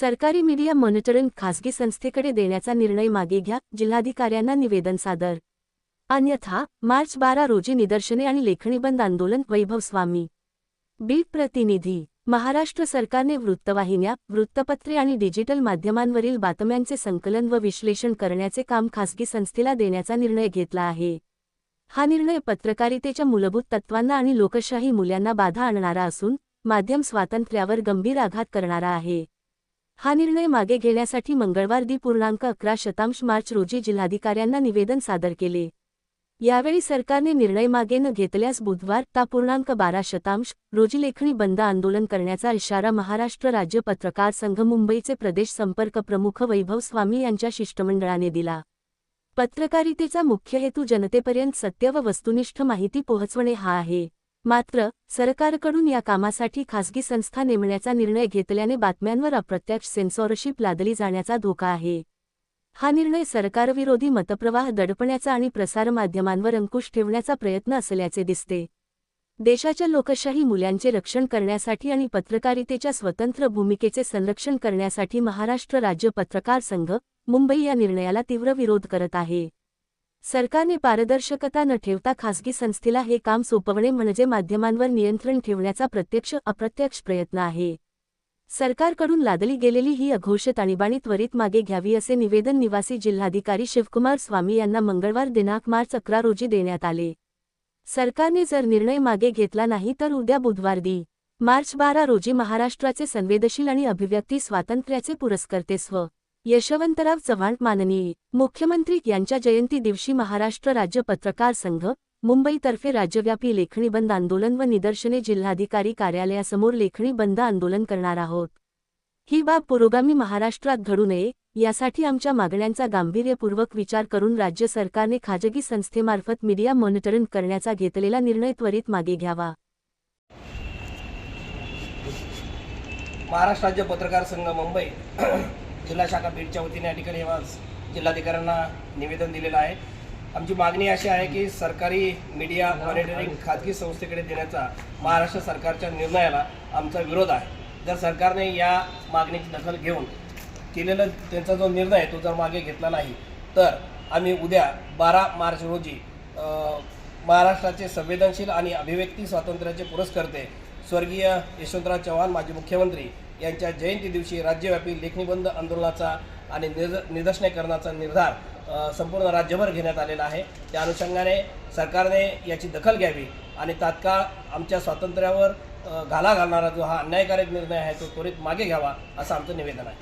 सरकारी media monitoring खासगी संस्थेकडे देण्याचा निर्णय मागे घ्या जिल्हाधिकाऱ्यांना निवेदन सादर. अन्यथा मार्च बारा रोजी निदर्शने आणि लेखणी बंद आंदोलन वैभव स्वामी. बीट प्रतिनिधी महाराष्ट्र सरकारने वृत्तवाहिन्या वृत्तपत्रे आणि डिजिटल माध्यमांवरील बातम्यांचे संकलन व विश्लेषण करण्याचे काम खासगी संस्थेला देण्याचा निर्णय घेतला आहे. हा निर्णय पत्रकारितेच्या मूलभूत तत्वांना आणि लोकशाही मूल्यांना बाधा आणणारा असून माध्यम स्वातंत्र्यावर गंभीर आघात करणारा आहे. हा निर्णय मागे घेण्यासाठी मंगळवार दि पूर्णांक अकरा शतांश मार्च रोजी जिल्हाधिकाऱ्यांना निवेदन सादर केले. यावेळी सरकारने निर्णय मागे न घेतल्यास बुधवार ता पूर्णांक बारा शतांश रोजी लेखणी बंद आंदोलन करण्याचा इशारा महाराष्ट्र राज्य पत्रकार संघ मुंबईचे प्रदेश संपर्क प्रमुख वैभव स्वामी यांच्या शिष्टमंडळाने दिला. पत्रकारितेचा मुख्य हेतू जनतेपर्यंत सत्य व वस्तुनिष्ठ माहिती पोहोचवणे हा आहे. मात्र सरकारकडून या कामासाठी खासगी संस्था नेमण्याचा निर्णय घेतल्याने बातम्यांवर अप्रत्यक्ष सेन्सॉरशिप लादली जाण्याचा धोका आहे. हा निर्णय सरकारविरोधी मतप्रवाह दडपण्याचा आणि प्रसारमाध्यमांवर अंकुश ठेवण्याचा प्रयत्न असल्याचे दिसते. देशाच्या लोकशाही मूल्यांचे रक्षण करण्यासाठी आणि पत्रकारितेच्या स्वतंत्र भूमिकेचे संरक्षण करण्यासाठी महाराष्ट्र राज्य पत्रकार संघ मुंबई या निर्णयाला तीव्र विरोध करत आहे. सरकारने पारदर्शकता न ठेवता खासगी संस्थेला हे काम सोपवणे म्हणजे माध्यमांवर नियंत्रण ठेवण्याचा प्रत्यक्ष अप्रत्यक्ष प्रयत्न आहे. सरकारकडून लादली गेलेली ही अघोषित आणीबाणी त्वरित मागे घ्यावी असे निवेदन निवासी जिल्हाधिकारी शिवकुमार स्वामी यांना मंगळवार दिनांक मार्च अकरा रोजी देण्यात आले. सरकारने जर निर्णय मागे घेतला नाही तर उद्या बुधवार दि. मार्च बारा रोजी महाराष्ट्राचे संवेदनशील आणि अभिव्यक्ती स्वातंत्र्याचे पुरस्कर्ते स्व. यशवंतराव चव्हाण माननीय मुख्यमंत्री यांच्या जयंती दिवशी महाराष्ट्र राज्य पत्रकार संघ मुंबईतर्फे राज्यव्यापी लेखणी बंद आंदोलन व निदर्शने जिल्हाधिकारी कार्यालयासमोर लेखणी बंद आंदोलन करणार आहोत. ही बाब पुरोगामी महाराष्ट्रात घडू नये यासाठी आमच्या मागण्यांचा गांभीर्यपूर्वक विचार करून राज्य सरकारने खाजगी संस्थेमार्फत मीडिया मॉनिटरिंग करण्याचा घेतलेला निर्णय त्वरित मागे घ्यावा. महाराष्ट्र राज्य पत्रकार संघ मुंबई जिल्हा शाखा बीडच्या वतीने या ठिकाणी आज जिल्हाधिकाऱ्यांना निवेदन दिलेलं आहे. आमची मागणी अशी आहे की सरकारी मीडिया मॉनिटरिंग खाजगी संस्थेकडे देण्याचा महाराष्ट्र सरकारच्या निर्णयाला आमचा विरोध आहे. जर सरकारने या मागणीची दखल घेऊन केलेला त्यांचा जो निर्णय आहे तो जर मागे घेतला नाही तर आम्ही उद्या बारा मार्च रोजी महाराष्ट्राचे संवेदनशील आणि अभिव्यक्ती स्वातंत्र्याचे पुरस्कर्ते स्वर्गीय यशवंतराव चव्हाण माजी मुख्यमंत्री यांच्या जयंती दिवशी राज्यव्यापी लेखणीबंद आंदोलनाचा आणि निद निदर्शनीकरणाचा निर्धार संपूर्ण राज्यभर घेण्यात आलेला आहे. त्या अनुषंगाने सरकारने याची दखल घ्यावी आणि तात्काळ आमच्या स्वातंत्र्यावर घाला घालणारा जो हा अन्यायकारक निर्णय आहे तो त्वरित मागे घ्यावा असं आमचं निवेदन आहे.